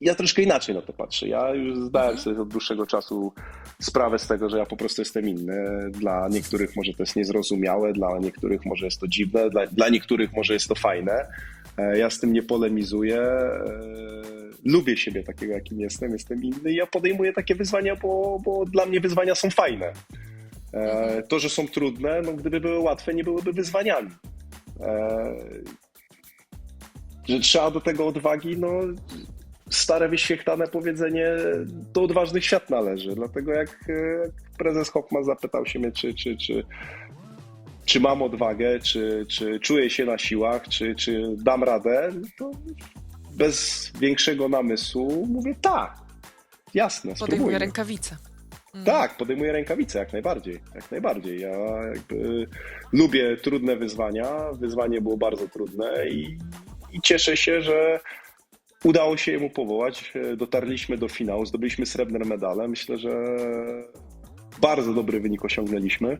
ja troszkę inaczej na to patrzę. Ja już zdałem sobie od dłuższego czasu sprawę z tego, że ja po prostu jestem inny. Dla niektórych może to jest niezrozumiałe, dla niektórych może jest to dziwne, dla, dla niektórych może jest to fajne. E, Ja z tym nie polemizuję. E, Lubię siebie takiego, jakim jestem, jestem inny i ja podejmuję takie wyzwania, bo, bo dla mnie wyzwania są fajne. E, To, że są trudne, no gdyby były łatwe, nie byłyby wyzwaniami. Że trzeba do tego odwagi, no stare wyświechtane powiedzenie do odważnych świat należy. Dlatego jak e, prezes Hoffman zapytał się mnie, czy, czy, czy, czy mam odwagę, czy, czy czuję się na siłach, czy, czy dam radę, to bez większego namysłu mówię tak. Jasne, Podejmuje spróbuję. rękawice. Tak, podejmuję rękawice jak najbardziej. Jak najbardziej. Ja lubię trudne wyzwania. Wyzwanie było bardzo trudne i, i cieszę się, że udało się mu powołać. Dotarliśmy do finału, zdobyliśmy srebrne medale. Myślę, że bardzo dobry wynik osiągnęliśmy.